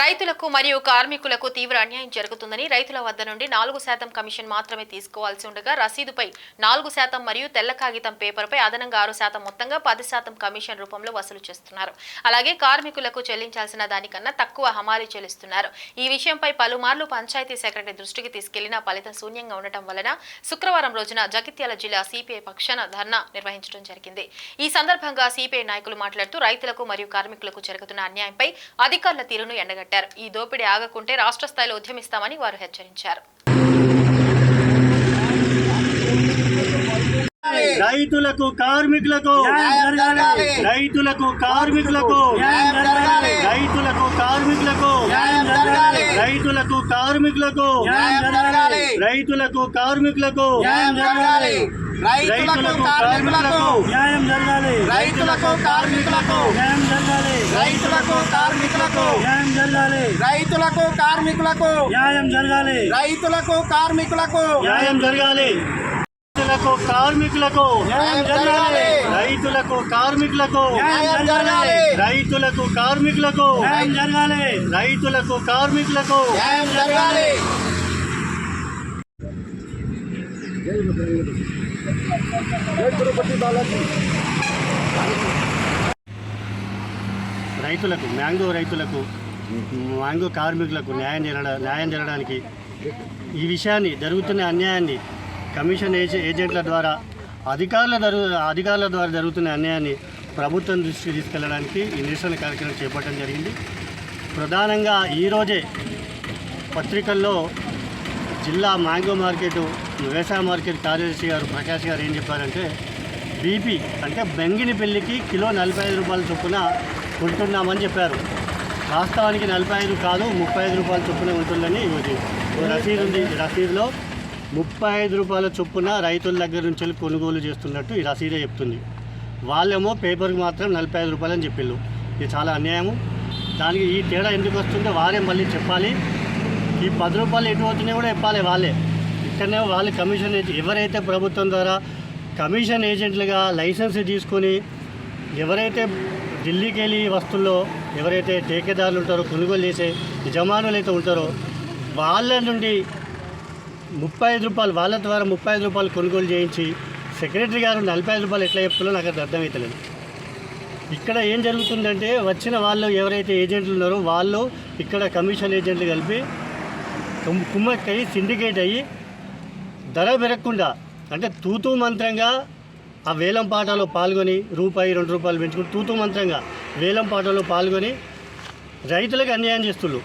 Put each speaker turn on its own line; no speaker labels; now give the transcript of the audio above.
రైతులకు మరియు కార్మికులకు తీవ్ర అన్యాయం జరుగుతుందని రైతుల వద్ద నుండి నాలుగు శాతం కమిషన్ మాత్రమే తీసుకోవాల్సి ఉండగా రసీదుపై నాలుగు శాతం మరియు తెల్ల కాగితం పేపర్పై అదనంగా ఆరు శాతం మొత్తంగా పది శాతం కమిషన్ రూపంలో వసూలు చేస్తున్నారు. అలాగే కార్మికులకు చెల్లించాల్సిన దానికన్నా తక్కువ హమాలీ చెల్లిస్తున్నారు. ఈ విషయంపై పలుమార్లు పంచాయతీ సెక్రటరీ దృష్టికి తీసుకెళ్ళినా ఫలితం శూన్యంగా ఉండటం వలన శుక్రవారం రోజున జగిత్యాల జిల్లా సిపిఐ పక్షాన ధర్నా నిర్వహించడం జరిగింది. ఈ సందర్భంగా సిపిఐ నాయకులు మాట్లాడుతూ రైతులకు మరియు కార్మికులకు జరుగుతున్న అన్యాయంపై అధికారుల తీరును ఎండగ ఎండగట్టారు ఈ దోపిడీ ఆగకుంటే రాష్ట్ర స్థాయిలో ఉద్యమిస్తామని వారు హెచ్చరించారు.
రైతులకు కార్మికులకు రైతులకు కార్మికులకు రైతులకు కార్మికులకు రైతులకు కార్మికులకు రైతులకు కార్మికులకు
రైతులకు కార్మికులకు
న్యాయం జరగాలి.
రైతులకు కార్మికులకు
న్యాయం జరగాలి.
రైతులకు కార్మికులకు
న్యాయం జరగాలి
రైతులకు కార్మికులకు
న్యాయం జరగాలి
రైతులకు కార్మికులకు
న్యాయం జరగాలి రైతులకు కార్మికులకు
న్యాయం జరగాలి.
రైతులకు కార్మికులకు
న్యాయం జరగాలి.
రైతులకు కార్మికులకు
న్యాయం
జరగాలి. రైతులకు కార్మికులకు
న్యాయం జరగాలి.
రైతులకు మ్యాంగో రైతులకు మ్యాంగో కార్మికులకు న్యాయం జరగ న్యాయం జరగడానికి ఈ విషయాన్ని జరుగుతున్న అన్యాయాన్ని కమిషన్ ఏజె ఏజెంట్ల ద్వారా అధికారుల జరు అధికారుల ద్వారా జరుగుతున్న అన్యాయాన్ని ప్రభుత్వం దృష్టికి తీసుకెళ్ళడానికి ఈ నిరసన కార్యక్రమం చేపట్టడం జరిగింది. ప్రధానంగా ఈరోజే పత్రికల్లో జిల్లా మ్యాంగో మార్కెట్ వ్యవసాయ మార్కెట్ కార్యదర్శి గారు ప్రకాష్ గారు ఏం చెప్పారంటే బీపీ అంటే బెంగిని పెళ్ళికి కిలో నలభై ఐదు రూపాయల చొప్పున ఉంటున్నామని చెప్పారు. వాస్తవానికి నలభై ఐదు కాదు ముప్పై ఐదు రూపాయల చొప్పున ఉంటుందని ఇది రసీదు ఉంది. రసీదులో ముప్పై ఐదు రూపాయల చొప్పున రైతుల దగ్గర నుంచి వెళ్ళి కొనుగోలు చేస్తున్నట్టు ఈ రసీదే చెప్తుంది. వాళ్ళేమో పేపర్కి మాత్రం నలభై ఐదు రూపాయలు అని చెప్పిళ్ళు. ఇది చాలా అన్యాయము. దానికి ఈ తేడా ఎందుకు వస్తుందో వారే మళ్ళీ చెప్పాలి. ఈ పది రూపాయలు ఎటు పోతున్నాయో కూడా చెప్పాలి వాళ్ళే. ఇక్కడనే వాళ్ళు కమిషన్ ఎవరైతే ప్రభుత్వం ద్వారా కమిషన్ ఏజెంట్లుగా లైసెన్స్ తీసుకొని ఎవరైతే ఢిల్లీకి వెళ్ళి వస్తువుల్లో ఎవరైతే టేకేదారులు ఉంటారో కొనుగోలు చేసే యజమానులు అయితే ఉంటారో వాళ్ళ నుండి ముప్పై ఐదు రూపాయలు వాళ్ళ ద్వారా ముప్పై ఐదు రూపాయలు కొనుగోలు చేయించి సెక్రటరీ గారు నలభై ఐదు రూపాయలు ఎట్లా చెప్తున్నారో నాకు అది అర్థమవుతలేదు ఇక్కడ ఏం జరుగుతుందంటే వచ్చిన వాళ్ళు ఎవరైతే ఏజెంట్లు ఉన్నారో వాళ్ళు ఇక్కడ కమిషన్ ఏజెంట్లు కలిపి కుమ్- కుమ్మక్కయి సిండికేట్ అయ్యి ధర పెరగకుండా అంటే తూతూ మంత్రంగా ఆ వేలం పాటలో పాల్గొని రూపాయి రెండు రూపాయలు పెంచుకుని తూతూ మంత్రంగా వేలం పాటలో పాల్గొని రైతులకు అన్యాయం చేస్తున్నారు